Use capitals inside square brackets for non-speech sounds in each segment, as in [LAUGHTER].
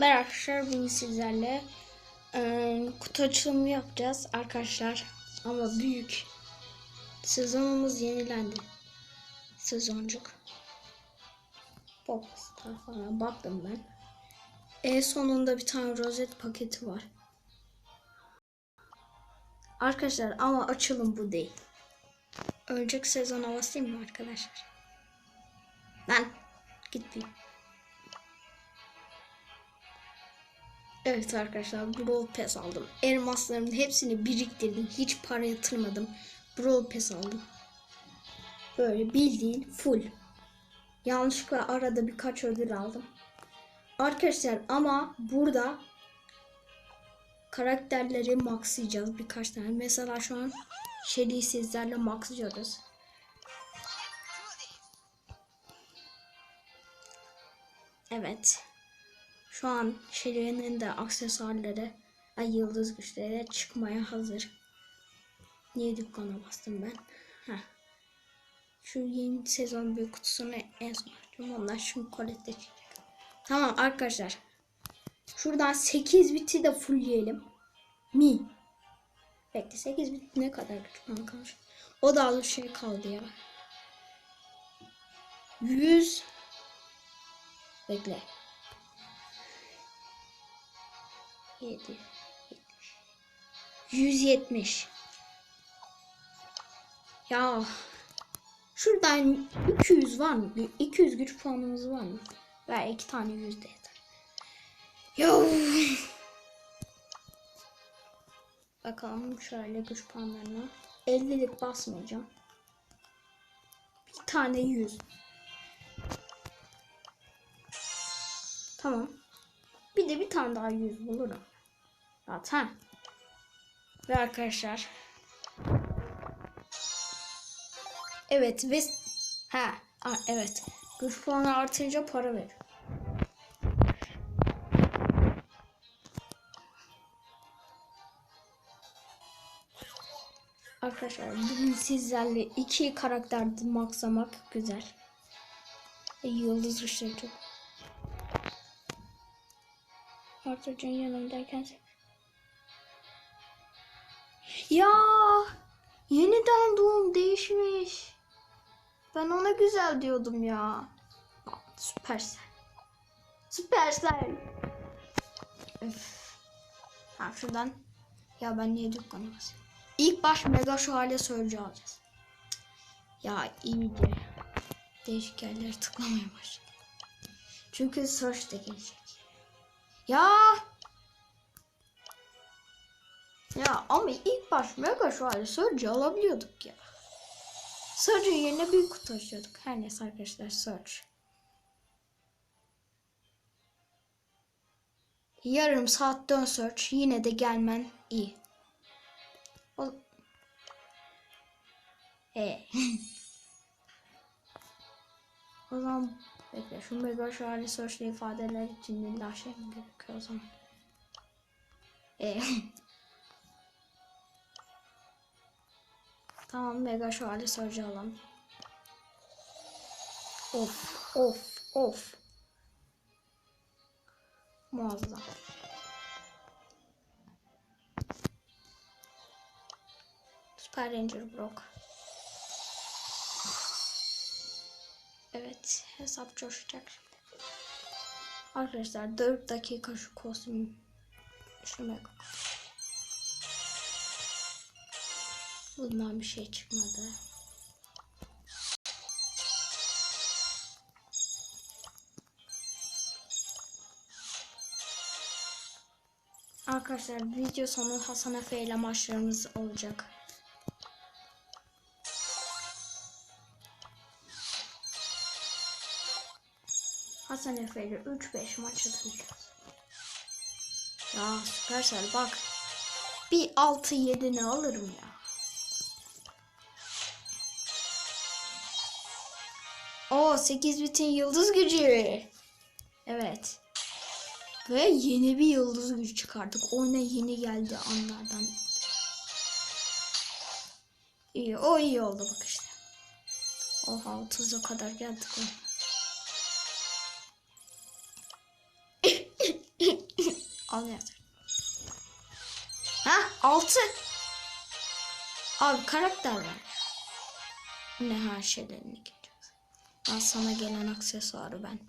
Ben arkadaşlar bugün sizlerle eee, kutu açılımı yapacağız arkadaşlar. Ama büyük. Sezonumuz yenilendi. Sezoncuk. Popstar falan baktım ben. En sonunda bir tane rozet paketi var. Arkadaşlar ama açılım bu değil. Önceki sezon havasıyım mı arkadaşlar? Lan git Evet arkadaşlar Brawl Pass aldım. Elmaslarımın hepsini biriktirdim. Hiç para yatırmadım. Brawl Pass aldım. Böyle bildiğin full. Yanlışlıkla arada birkaç ödül aldım. Arkadaşlar ama burada karakterleri maxlayacağız birkaç tane. Mesela şu an Shelly'i sizlerle maxlıyoruz. Evet. Şu an Shelly'nin de aksesuarları ay yıldız güçleri çıkmaya hazır. Niye dükkana bastım ben? Heh. Şu yeni sezon büyük kutusunu en son açtım. Onlar şimdi kolette çıkacak. Tamam arkadaşlar. Şuradan 8 biti de fullleyelim. Mi. Bekle 8 bit ne kadar küçük kalmış. O da az şey kaldı ya. 100 Bekle. 7 170 Ya şuradan 200 var mı? 200 güç puanımız var mı? Ver iki tane yüzde yeter. Ya. Bakalım şöyle güç puanlarına. 50'lik basmayacağım. Bir tane 100. Tamam. Bir de bir tane daha 100 bulurum. Zaten. Ve arkadaşlar. Evet ve ha a, evet. Güç puanı artınca para ver. Arkadaşlar bugün sizlerle iki karakter maxlamak güzel. E, yıldız güçleri çok. Arthur'cun yanımdayken Ya yeniden doğum değişmiş. Ben ona güzel diyordum ya. Süpersel. Süpersel. Öf. Ha şuradan. Ya ben niye dükkanı? İlk baş mega şu hale sorucu alacağız. Ya iyice. Değişik yerlere tıklamaya başladım. Çünkü search de gelecek. Ya. Ya ama ilk baş mega şu hali Surge'ı alabiliyorduk ya. Surge yerine büyük kutu açıyorduk. Her neyse arkadaşlar Surge. Yarım saat dön Surge. Yine de gelmen iyi. O... Ee. [LAUGHS] o zaman Bekle şu mega şahane sözlü ifadeler için illa şey mi gerekiyor o zaman? Ee. [LAUGHS] tamam mega şahane sözcü alalım. Of of of. Muazzam. Super Ranger Brock. Evet hesap coşacak. Arkadaşlar 4 dakika şu kostüm şuna Bundan bir şey çıkmadı. Arkadaşlar video sonu Hasan Efe ile maçlarımız olacak. İle 3-5 maç atacağız. Ya Süpersel bak. Bir 6-7 ne alırım ya. O 8 bitin yıldız gücü. Evet. Ve yeni bir yıldız gücü çıkardık. Oyuna yeni geldi anlardan. İyi o iyi oldu bak işte. Oha 30'a kadar geldik. oyuna. Al. Ha altı. Abi karakter ver. Ne her şeylerini geçeceğiz. Al sana gelen aksesuarı ben.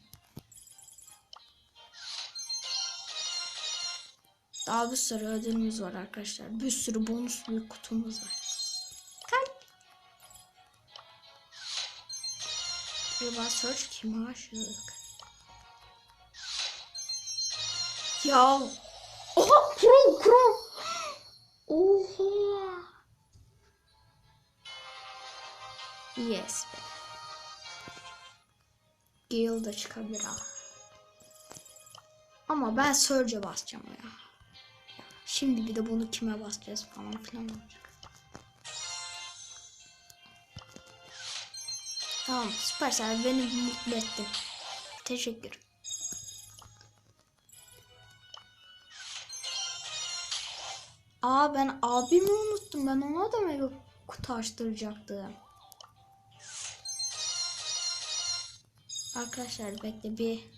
Daha bir sürü ödülümüz var arkadaşlar. Bir sürü bonus bir kutumuz var. Kalp. Acaba search kime aşık? Ya. Oha krom krom. Oha. Yes. Gale da çıkabilir ha. Ama ben Surge'e basacağım ya. Şimdi bir de bunu kime basacağız falan filan olacak. Tamam süpersel beni mutlu ettin. Teşekkür. Aa ben abimi unuttum. Ben ona da mega kutu açtıracaktım. Arkadaşlar bekle bir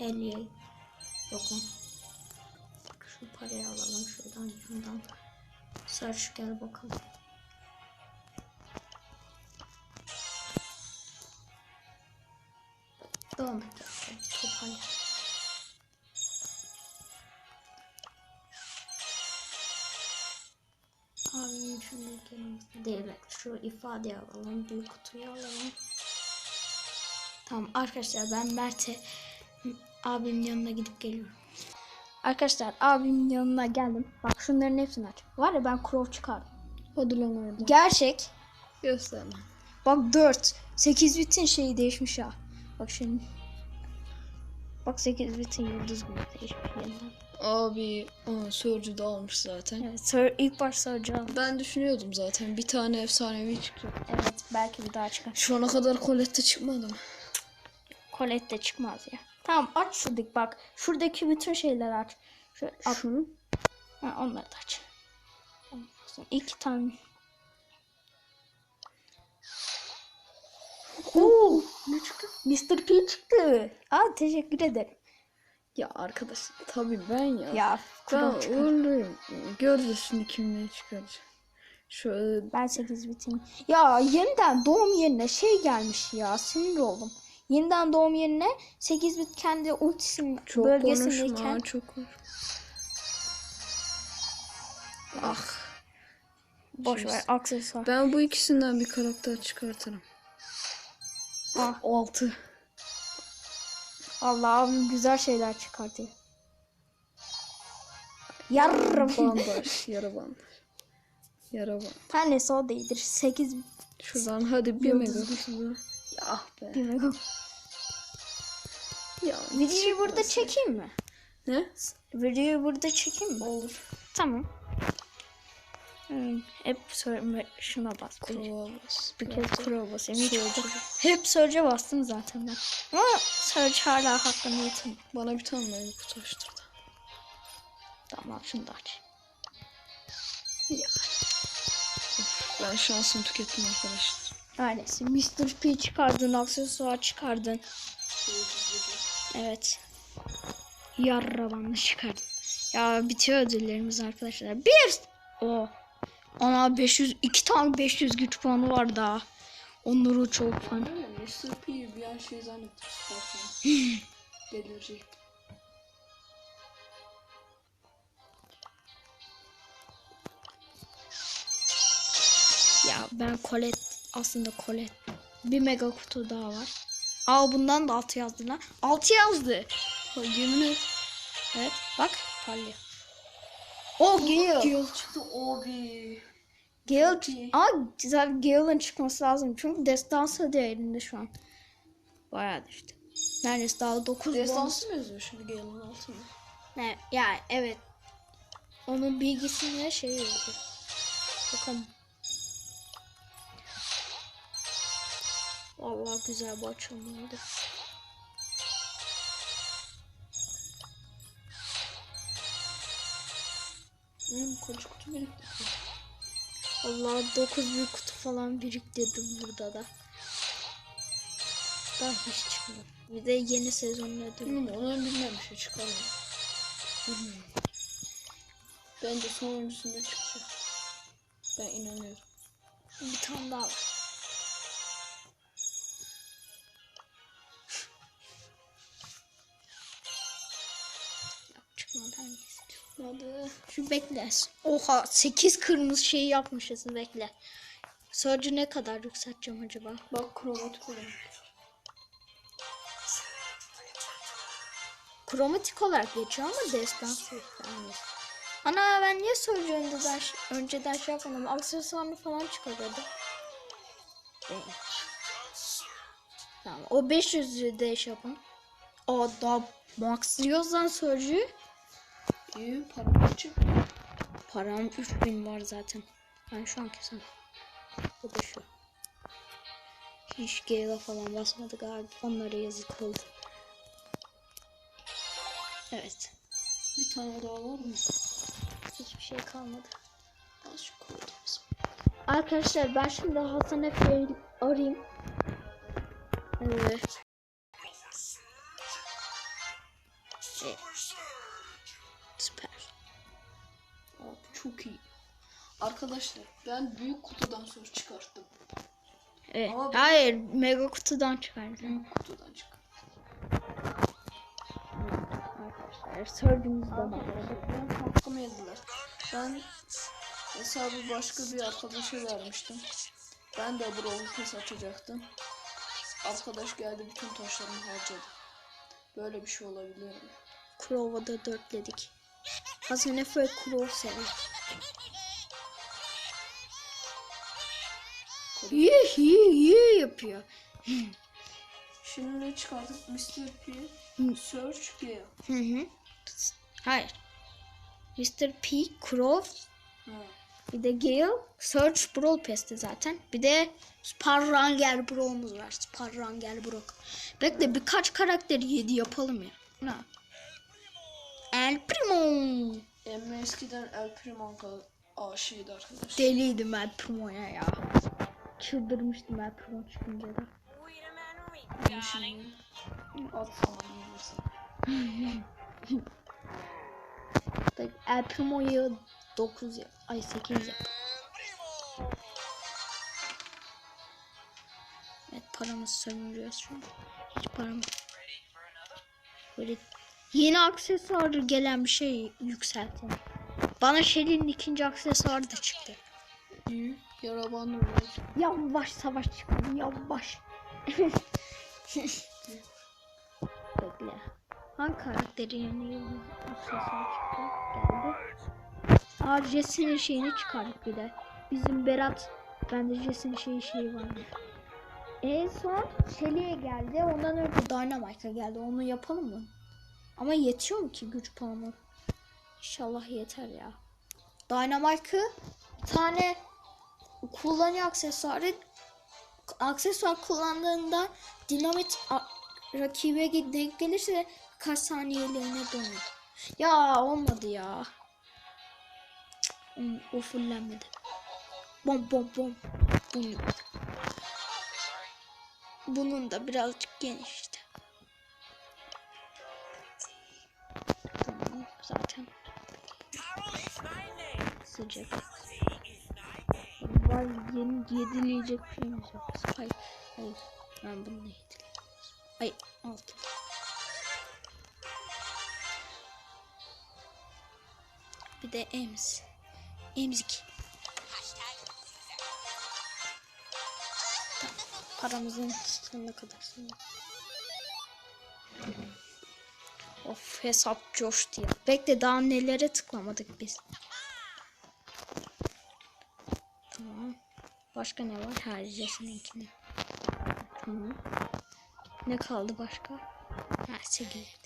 el Bakın. Bak şu parayı alalım şuradan yandan. Search gel bakalım. Devam et. Toparla. Değil bak şu ifadeyi alalım büyük kutuyu alalım. Tamam arkadaşlar ben Mert'e abimin yanına gidip geliyorum. Arkadaşlar abimin yanına geldim. Bak şunların hepsini aç. Var ya ben Crow çıkardım. Hadi lan orada. Gerçek. Gösterme. Bak 4. 8 bitin şeyi değişmiş ha. Bak şimdi. Bak 8 bitin yıldız gibi değişmiş yeniden. Abi aa, Surge'u da almış zaten. Evet sor, ilk baş soracağım. Ben düşünüyordum zaten bir tane efsanevi çıkacak. Evet belki bir daha çıkar. Şu ana kadar Colette çıkmadı mı? Colette de çıkmaz ya. Tamam aç şuradaki bak. Şuradaki bütün şeyleri aç. Şu. Şunu. Ha, onları da aç. İki tane. Oo, ne çıktı? Mr. P çıktı. Aa teşekkür ederim. Ya arkadaş tabii ben ya. Ya ben uğurluyum. Göreceğiz şimdi kim ne çıkaracak. Şöyle Ben 8 bitim. Ya yeniden doğum yerine şey gelmiş ya sinir oldum. Yeniden doğum yerine 8 bit kendi ultisinin çok bölgesindeyken konuşma çok konuşma. Ah. boş ver aksesuar. Ben bu ikisinden bir karakter çıkartırım. Ah, 6. Allah abim güzel şeyler çıkartıyor. Yarrım. [LAUGHS] Bandaj. Yara bandaj. Yara bandaj. Tanesi o değildir. 8 Şuradan hadi bir mega. Ya ah be. Bir mega. Ya, Videoyu burada çekeyim mi? Ne? Videoyu burada çekeyim mi? Olur. Tamam. Hmm, hep söyleme şuna bas. Bas. bir kez. Hep Surge'e bastım zaten ben. Ama Surge hala hakkını yetin. Bana bir tane mega kutu açtırdı. Tamam şunu da aç. Ben şansımı tükettim arkadaşlar. Ailesi. Mr. P çıkardın, aksesuar çıkardın. Evet. Yarrabanlı çıkardın. Ya bitiyor ödüllerimiz arkadaşlar. Bir! O. Ana 500, iki tane 500 güç puanı var daha. Onları çok fan. Mr. P bir an şey zannettim. [LAUGHS] Delirecek. Ya ben Colette aslında Colette. Bir mega kutu daha var. Aa bundan da 6 yazdı lan. 6 yazdı. Yemin et. Evet bak parlıyor. O Gale. Gale çıktı abi. Gale. Aa güzel Gale'ın çıkması lazım. Çünkü destansı değerinde şu an. Bayağı düştü. Neredeyse daha 9 bonus. Destansı mı yazıyor şimdi Gale'ın altında? Ne? Ya evet. Onun bilgisinde şey yazıyor. Bakalım. Vallahi güzel bu açılım Benim koca kutu birikti. Allah 9 bir kutu falan biriktirdim burada da. Daha hiç çıkmadı. Bir de yeni sezonun ödülü. Bilmiyorum ona bilmem şey çıkarmıyor. Bence sonuncusunda çıkacak. Ben inanıyorum. Bir tane daha var. Hadi. Şu bekle. Oha 8 kırmızı şeyi yapmışız bekle. Surge'ü ne kadar yükselteceğim acaba? Bak kromatik olarak. Kromatik olarak geçiyor ama destansı yükselmiş. Ana ben niye Surge'ü önceden, önceden şey yapmadım? Aksesuarını falan çıkarıyordum. Tamam o 500'ü de iş yapın. Aa daha maxlıyoruz lan İyi para açık. Param 3000 var zaten. Ben şu an kesin. Bu da şu. Hiç Gale'a falan basmadı galiba. Onlara yazık oldu. Evet. Bir tane daha var mı? Hiçbir şey kalmadı. Az şu koydum. Arkadaşlar ben şimdi Hasan Efe'yi arayayım. Evet. Arkadaşlar ben büyük kutudan sonra çıkarttım. Evet. Ama- Hayır, mega kutudan çıkardım. Büyük kutudan çıkarttım. Arkadaşlar, benim hakkımı yediler. Ben hesabı başka bir arkadaşa vermiştim. Ben de Brawl Pass açacaktım. Arkadaş geldi bütün taşlarımı harcadı. Böyle bir şey olabilir mi? Crow'a da dörtledik. Hasan Efe Crow sever. Yih yih yih yapıyor. Şimdi ne çıkardık? Mr. P, Search, Gale. Hı hı. Hayır. Mr. P, Crow, bir de Gale, Search Brawl Pass'ti zaten. Bir de Sparranger Brow'umuz var. Sparranger Brock. Bekle birkaç karakteri yedi yapalım ya. Ne? El Primo. Emre eskiden El Primo aşığıydı arkadaşlar. Deliydim El Primo'ya ya. Çıldırmıştım El Primo çıkınca da. El Primo'yu 9 yap. Ay 8 yap. Evet paramızı sömürüyoruz şu an. Hiç paramız. Böyle yeni aksesuar gelen bir şey yükseltin. Bana Shelly'nin ikinci aksesuarı da çıktı. İyi. Yavaş savaş çıkalım yavaş. [LAUGHS] Bekle. Hangi karakteri yeni yeni aksesuar çıktı? Geldi. Aa Jesse'nin şeyini çıkardık bir de. Bizim Berat bende Jesse'nin şeyi şeyi vardı. En son Shelly'e geldi. Ondan önce Dynamite'a geldi. Onu yapalım mı? Ama yetiyor mu ki güç puanı? İnşallah yeter ya. Dynamite'ı bir tane kullanıyor aksesuarı. Aksesuar kullandığında dinamit rakibe denk gelirse kaç saniyeliğine dönüyor. Ya olmadı ya. Cık, O, fullenmedi. Bom bom bom. Bunun, bunun da birazcık geniş işte. Tamam zaten. Sıcak. Var yeni yedileyecek bir şeyimiz yok. Spike. Hayır. Ben bunu yedim. Ay altı. Bir de Ems. Emzik. Paramızın sonuna kadar sonra. Of hesap coştu ya. Bekle daha nelere tıklamadık biz. Tamam. Başka ne var? Her Jesse'ninkini. Tamam. Ne kaldı başka? Ha 8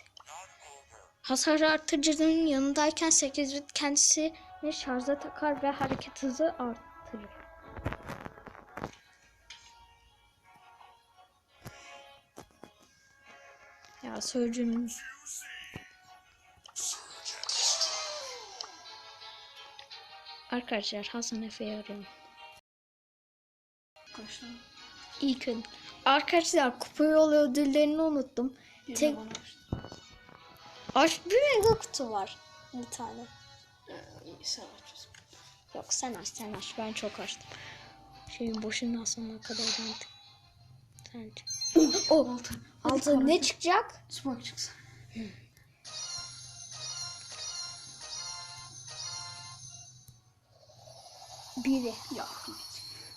Hasar artırıcının yanındayken 8 bit kendisini şarja takar ve hareket hızı artırır. Ya sözcüğünün Arkadaşlar Hasan Efe'yi arıyorum. Kaç tane? İlk ön. Arkadaşlar kupa yolu ödüllerini unuttum. Bir Tek-. Aç bir mega kutu var. Bir tane. Ee, iyi sen aç. Yok sen aç sen aç. Ben çok açtım. Şeyin boşundan sonuna kadar geldik. Sence. Oh, altı. Altı ne çıkacak? Spike çıksın. Biri. Ya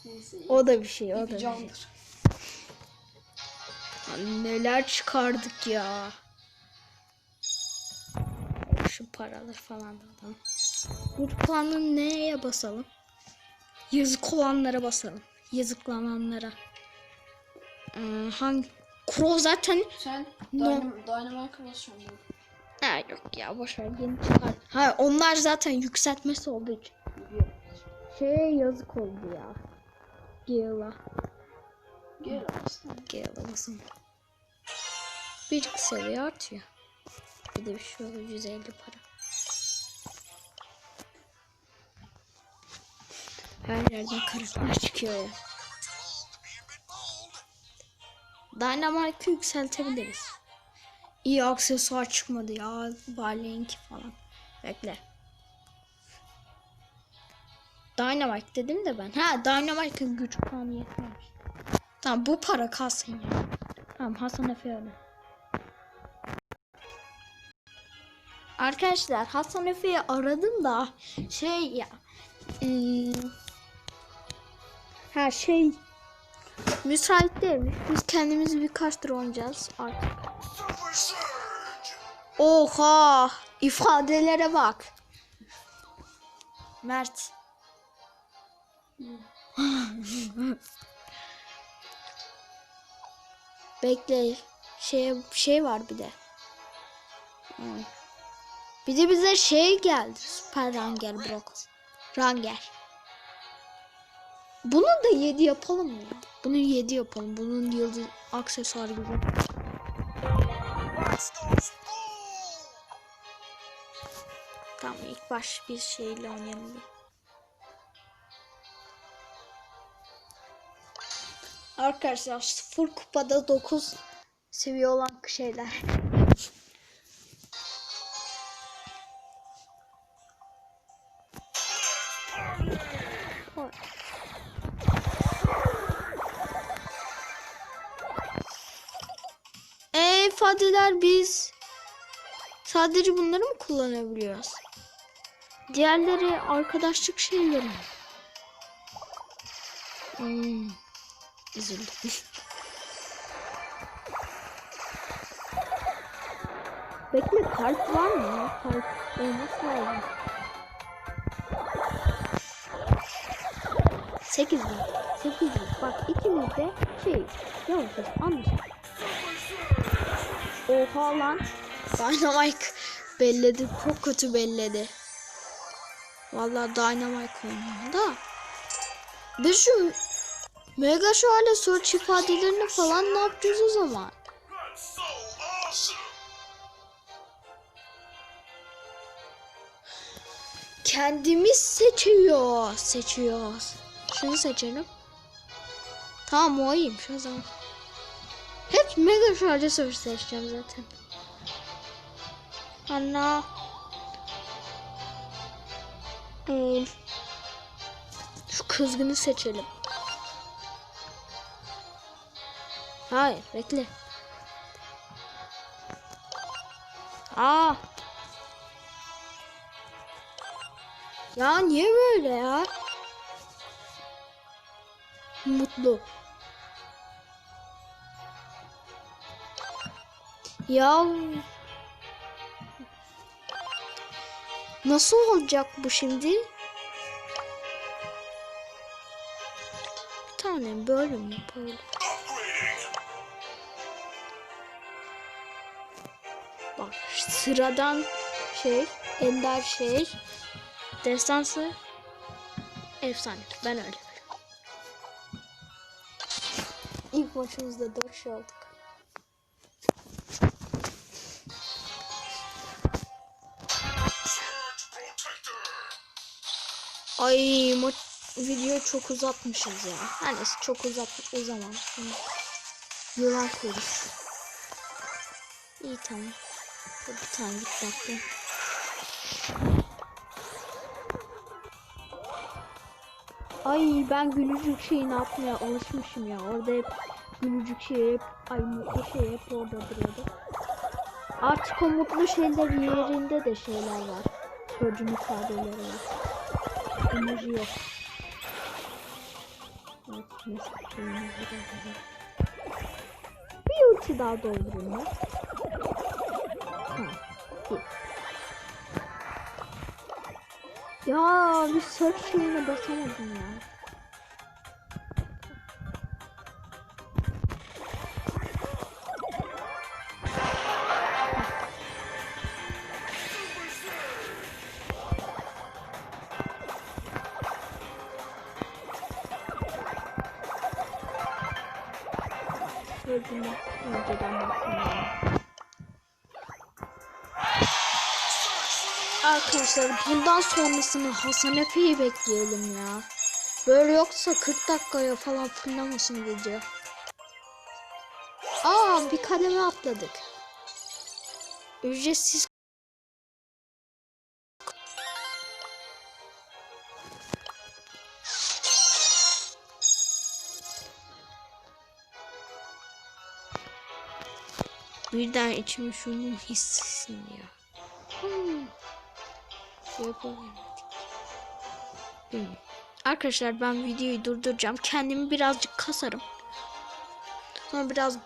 Neyse. iyi. O da bir şey. O da Bir bir şey. candır. Lan Neler çıkardık ya. Şu paralar falan da alalım. Güç puanını neye basalım? Yazık olanlara basalım. Yazıklananlara. Ee, hangi? Kuro zaten Sen No. Dynam Dynamite'a basacaksın burada. ha, yok ya boş ver yeni çıkar. Ha onlar zaten yükseltmesi olduğu için. Biliyorum. Şey yazık oldu ya. Gale'a. Gel aslında. Gale'a basın. Bir seviye artıyor. Bir de bir şey olur 150 para. Her yerden karakter çıkıyor ya. Dynamite'ı yükseltebiliriz. İyi aksesuar çıkmadı ya. Barley'inki falan. Bekle. Dynamite dedim de ben. Ha Dynamite'ın güç puanı yetmemiş. Tamam bu para kalsın ya. Tamam Hasan Efe öyle. Arkadaşlar Hasan Efe'yi aradım da şey ya hmm, her şey müsait değilmiş. Biz kendimiz birkaç tur oynayacağız artık. Oha ifadelere bak. Mert. Bekle. Şey şey var bir de. Hmm. Bir de bize şey geldi. Süper Ranger Brock. Ranger. Bunu da 7 yapalım mı? Bunu 7 yapalım. Bunun yıldız aksesuarı güzel. Tamam ilk baş bir şeyle oynayalım Arkadaşlar sıfır kupada 9 seviye olan şeyler. Oy. Ee, ifadeler biz sadece bunları mı kullanabiliyoruz? Diğerleri arkadaşlık şeyleri? Hmm. Üzüldüm. Bekle kalp var mı? Kalp olması lazım. 8 bin. 8 bin. Bak ikimiz de şey yavaş anlaşıldı. Oha lan. Dynamite belledi. Çok kötü belledi. Vallahi Dynamite oynuyor da. Biz şu Mega şöyle search ifadelerini falan ne yapacağız o zaman? Kendimiz seçiyor. Seçiyoruz. Şunu seçelim. Tamam o iyiymiş o zaman. Hep mega şarjı search seçeceğim zaten. Anna. Hmm. Şu kızgını seçelim. Hayır bekle. Aa. Ya niye böyle ya? Mutlu. Ya Nasıl olacak bu şimdi? Bir tane böyle mi böyle? Sıradan şey, ender şey, destansı, efsane. Ben öyle. İlk maçımızda 4 şey olduk. Ay maç video çok uzatmışız ya. Her neyse çok uzat. Şimdi yılan kurusu. İyi tamam bir tane bir dakika. Ay ben gülücük şeyini atmaya alışmışım ya. Orada hep gülücük şey hep ay mutlu şey hep orada duruyordu. Artık o mutlu şeyler yerinde de şeyler var. Sözcü ifadeleri var. Emoji yok. Evet, mesela, Beauty daha doldurulmuş bir. Ya bir search şeyine basamadım ya. Arkadaşlar bundan sonrasını Hasan Efe'yi bekleyelim ya. Böyle yoksa 40 dakikaya falan fırlamasın video. Aa bir kademe atladık. Ücretsiz Birden içim şunu hissetsin ya. Hmm. Yapamıyorum. Hmm. Arkadaşlar ben videoyu durduracağım. Kendimi birazcık kasarım. Sonra biraz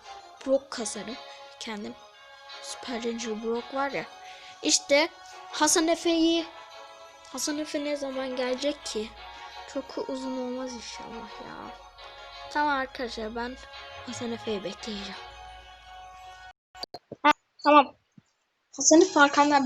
Brock kasarım. Kendim. Super Ranger Brock var ya. İşte Hasan Efe'yi Hasan Efe ne zaman gelecek ki? Çok uzun olmaz inşallah ya. Tamam arkadaşlar ben Hasan Efe'yi bekleyeceğim. Tamam. Hasan'ı Farkan'dan